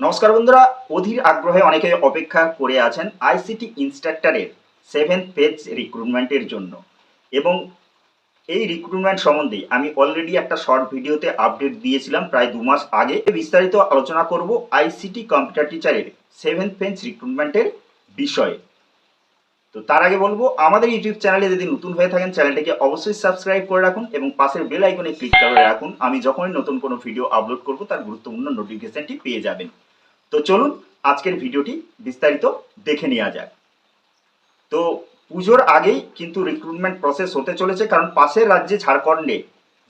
নমস্কার বন্ধুরা, অধীর আগ্রহে অনেকে অপেক্ষা করে আছেন আইসিটি ইনস্ট্রাক্টরের সেভেন্থ পেজ রিক্রুটমেন্টের জন্য। এবং এই রিক্রুটমেন্ট সম্বন্ধে আমি অলরেডি একটা শর্ট ভিডিওতে আপডেট দিয়েছিলাম প্রায় দু মাস আগে। বিস্তারিত আলোচনা করব আইসিটি কম্পিউটার টিচারের সেভেন্থ পেজ রিক্রুটমেন্টের বিষয়ে। তো তার আগে বলব, আমাদের ইউটিউব চ্যানেলে যদি নতুন হয়ে থাকেন চ্যানেলটিকে অবশ্যই সাবস্ক্রাইব করে রাখুন এবং পাশের বেল আইকনে ক্লিক করে রাখুন। আমি যখনই নতুন কোনো ভিডিও আপলোড করব, তার গুরুত্বপূর্ণ নোটিফিকেশনটি পেয়ে যাবেন। তো চলুন আজকের ভিডিওটি বিস্তারিত দেখে নেওয়া যাক। তো পুজোর আগেই কিন্তু রিক্রুটমেন্ট প্রসেস হতে চলেছে কারণ পাশের রাজ্যে ঝাড়খণ্ডে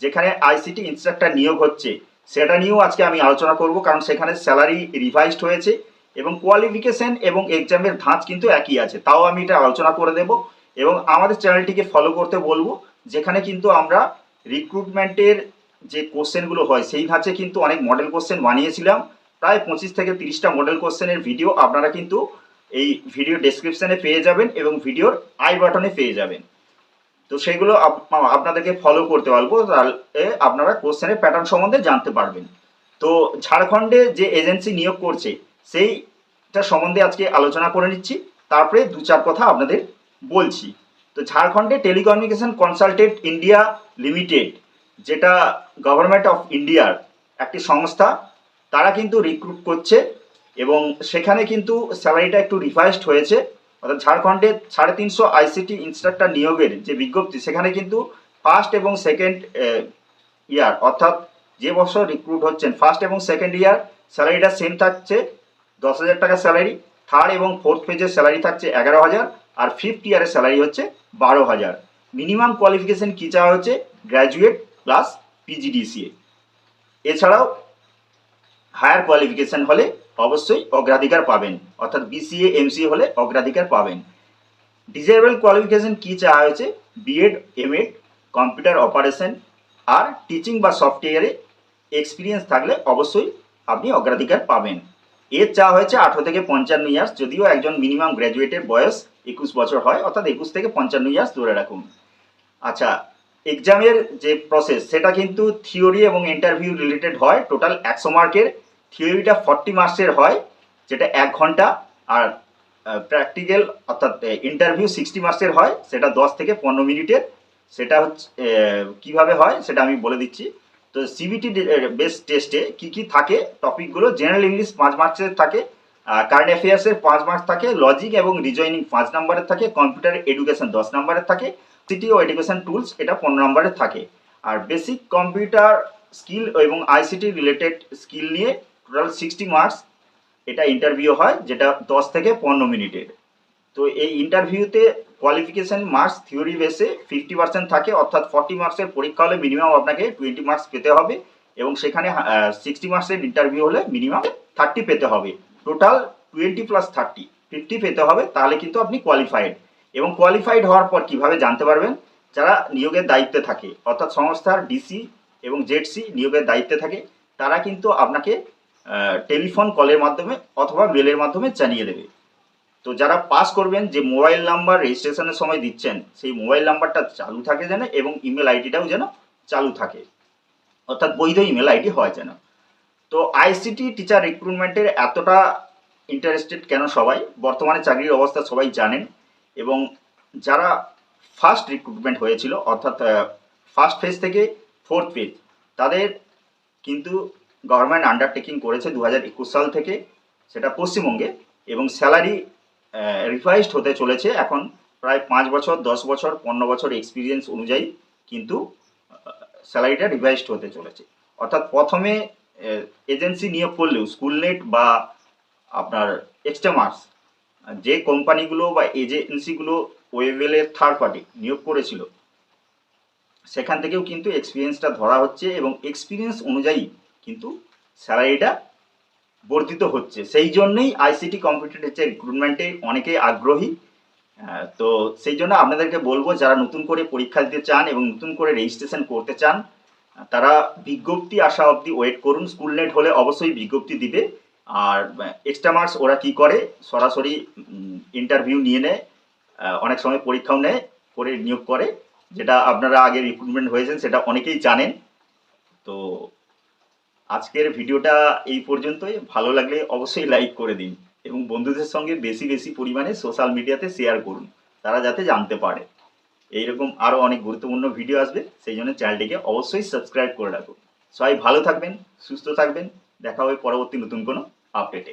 যেখানে আইসিটি ইনস্ট্রাক্টর নিয়োগ হচ্ছে। সেটা নিয়েও আজকে আমি আলোচনা করব কারণ সেখানে স্যালারি রিভাইজড হয়েছে এবং কোয়ালিফিকেশন এবং এক্সামের ধাঁচ কিন্তু একই আছে। তাও আমি এটা আলোচনা করে দেব এবং আমাদের চ্যানেলটিকে ফলো করতে বলব, যেখানে কিন্তু আমরা রিক্রুটমেন্টের যে কোশ্চেনগুলো হয়, সেই ধাঁচে কিন্তু অনেক মডেল কোশ্চেন বানিয়েছিলাম। প্রায় পঁচিশ থেকে তিরিশটা মডেল কোশ্চেনের ভিডিও আপনারা কিন্তু এই ভিডিও ডেসক্রিপশনে পেয়ে যাবেন এবং ভিডিওর আই বাটনে পেয়ে যাবেন। তো সেগুলো আপনাদেরকে ফলো করতে পারব, তাহলে আপনারা কোশ্চেনের প্যাটার্ন সম্বন্ধে জানতে পারবেন। তো ঝাড়খণ্ডে যে এজেন্সি নিয়োগ করছে, সেইটা সম্বন্ধে আজকে আলোচনা করে নিচ্ছি, তারপরে দু চার কথা আপনাদের বলছি। তো ঝাড়খণ্ডে টেলিকমিউনিকেশন কনসালটেন্ট ইন্ডিয়া লিমিটেড, যেটা গভর্নমেন্ট অফ ইন্ডিয়ার একটি সংস্থা তারা কিন্তু রিক্রুট করছে এবং সেখানে কিন্তু স্যালারিটা একটু রিভাইসড হয়েছে। অর্থাৎ ঝাড়খণ্ডে সাড়ে তিনশো আইসিটি ইনস্ট্রাক্টর নিয়োগের যে বিজ্ঞপ্তি, সেখানে কিন্তু ফার্স্ট এবং সেকেন্ড ইয়ার অর্থাৎ যে বছর রিক্রুট হচ্ছেন ফার্স্ট এবং সেকেন্ড ইয়ার স্যালারিটা সেম থাকছে, দশ হাজার টাকা স্যালারি থার্ড এবং ফোর্থ পেজের স্যালারি থাকছে এগারো হাজার, আর ফিফথ ইয়ারের স্যালারি হচ্ছে বারো হাজার। মিনিমাম কোয়ালিফিকেশন কী চাওয়া হচ্ছে? গ্র্যাজুয়েট প্লাস পিজিডিসিএ এছাড়াও হায়ার কোয়ালিফিকেশন হলে অবশ্যই অগ্রাধিকার পাবেন। অর্থাৎ বিসিএ এমসিএ হলে অগ্রাধিকার পাবেন। ডিজেবল কোয়ালিফিকেশন কী চাওয়া হয়েছে? বিএড এমএড কম্পিউটার অপারেশন আর টিচিং বা সফটওয়্যারে এক্সপিরিয়েন্স থাকলে অবশ্যই আপনি অগ্রাধিকার পাবেন। এর চাওয়া হয়েছে আঠেরো থেকে পঞ্চান্ন ইয়ার্স যদিও একজন মিনিমাম গ্র্যাজুয়েটের বয়স একুশ বছর হয়, অর্থাৎ একুশ থেকে পঞ্চান্ন ইয়ার্স ধরে রাখুন। আচ্ছা এক্সামের যে প্রসেস সেটা কিন্তু থিওরি এবং ইন্টারভিউ রিলেটেড হয়। টোটাল একশো মার্কের থিওরিটা ফর্টি মার্কসের হয়, যেটা এক ঘণ্টা, আর প্র্যাকটিক্যাল, অর্থাৎ ইন্টারভিউ সিক্সটি মার্কসের হয়, সেটা দশ থেকে পনেরো মিনিটের, সেটা হচ্ছে কীভাবে হয় সেটা আমি বলে দিচ্ছি। তো সিবিটি বেস টেস্টে কি কি থাকে, টপিকগুলো জেনারেল ইংলিশ পাঁচ মার্কসের থাকে কারেন্ট অ্যাফেয়ার্সের পাঁচ মার্কস থাকে, লজিক এবং রিজয়নিং পাঁচ নাম্বারের থাকে, কম্পিউটার এডুকেশন দশ নাম্বারের থাকে সিটি ও এডুকেশন টুলস এটা পনেরো নম্বরের থাকে। আর বেসিক কম্পিউটার স্কিল এবং আইসিটি রিলেটেড স্কিল নিয়ে টোটাল সিক্সটি মার্কস এটা ইন্টারভিউ হয়, যেটা দশ থেকে পনেরো মিনিটের তো এই ইন্টারভিউতে কোয়ালিফিকেশন মার্কস থিওরি বেসে ফিফটি পার্সেন্ট থাকে, অর্থাৎ ফর্টি মার্কসের পরীক্ষা হলে মিনিমাম আপনাকে টোয়েন্টি মার্কস পেতে হবে এবং সেখানে সিক্সটি মার্কসের ইন্টারভিউ হলে মিনিমাম থার্টি পেতে হবে। Total twenty plus thirty fifty পেতে হবে, তাহলে কিন্তু আপনি কোয়ালিফাইড এবং কোয়ালিফাইড হওয়ার পর কীভাবে জানতে পারবেন? যারা নিয়োগের দায়িত্বে থাকে, অর্থাৎ সংস্থার ডিসি এবং জেডসি নিয়োগের দায়িত্বে থাকে, তারা কিন্তু আপনাকে টেলিফোন কলের মাধ্যমে অথবা মেলের মাধ্যমে জানিয়ে দেবে। তো যারা পাস করবেন, যে মোবাইল নাম্বার রেজিস্ট্রেশনের সময় দিচ্ছেন, সেই মোবাইল নাম্বারটা চালু থাকে যেন এবং ইমেল আইডিটাও যেন চালু থাকে। অর্থাৎ বৈধ ইমেল আইডি হয় যেন। তো আইসিটি টিচার রিক্রুটমেন্টের এতটা ইন্টারেস্টেড কেন সবাই? বর্তমানে চাকরির অবস্থা সবাই জানেন এবং যারা ফার্স্ট রিক্রুটমেন্ট হয়েছিল, অর্থাৎ ফার্স্ট ফেজ থেকে ফোর্থ ফেজ তাদের কিন্তু গভর্নমেন্ট আন্ডারটেকিং করেছে দু হাজার একুশ সাল থেকে, সেটা পশ্চিমবঙ্গে, এবং স্যালারি রিভাইজড হতে চলেছে এখন প্রায় পাঁচ বছর, দশ বছর, পনেরো বছর এক্সপিরিয়েন্স অনুযায়ী কিন্তু স্যালারিটা রিভাইজড হতে চলেছে। অর্থাৎ প্রথমে এজেন্সি নিয়োগ করলেও স্কুলনেট বা আপনার এক্সট্রা মার্কস যে কোম্পানিগুলো বা এজেন্সিগুলো ওয়েবেলের থার্ড পার্টি নিয়োগ করেছিল, সেখান থেকেও কিন্তু এক্সপিরিয়েন্সটা ধরা হচ্ছে এবং এক্সপিরিয়েন্স অনুযায়ী কিন্তু স্যালারিটা বর্ধিত হচ্ছে। সেই জন্যই আইসিটি কম্পিউটার টিচার রিক্রুটমেন্টে অনেকেই আগ্রহী। তো সেই জন্য আপনাদেরকে বলব, যারা নতুন করে পরীক্ষা দিতে চান এবং নতুন করে রেজিস্ট্রেশন করতে চান তারা বিজ্ঞপ্তি আসা অবধি ওয়েট করুন। স্কুল নেট হলে অবশ্যই বিজ্ঞপ্তি দিবে। আর এক্সট্রা মার্কস ওরা কি করে? সরাসরি ইন্টারভিউ নিয়ে নেয় অনেক সময় পরীক্ষাও নেয়, করে নিয়োগ করে। যেটা আপনারা আগে রিক্রুটমেন্ট হয়েছেন, সেটা অনেকেই জানেন। তো আজকের ভিডিওটা এই পর্যন্তই। ভালো লাগলে অবশ্যই লাইক করে দিন এবং বন্ধুদের সঙ্গে বেশি বেশি পরিমাণে সোশ্যাল মিডিয়াতে শেয়ার করুন, তারা যাতে জানতে পারে। এইরকম আরও অনেক গুরুত্বপূর্ণ ভিডিও আসবে, সেই জন্য চ্যানেলটিকে অবশ্যই সাবস্ক্রাইব করে রাখুন। সবাই ভালো থাকবেন, সুস্থ থাকবেন, দেখা হবে পরবর্তী নতুন কোনো আপডেটে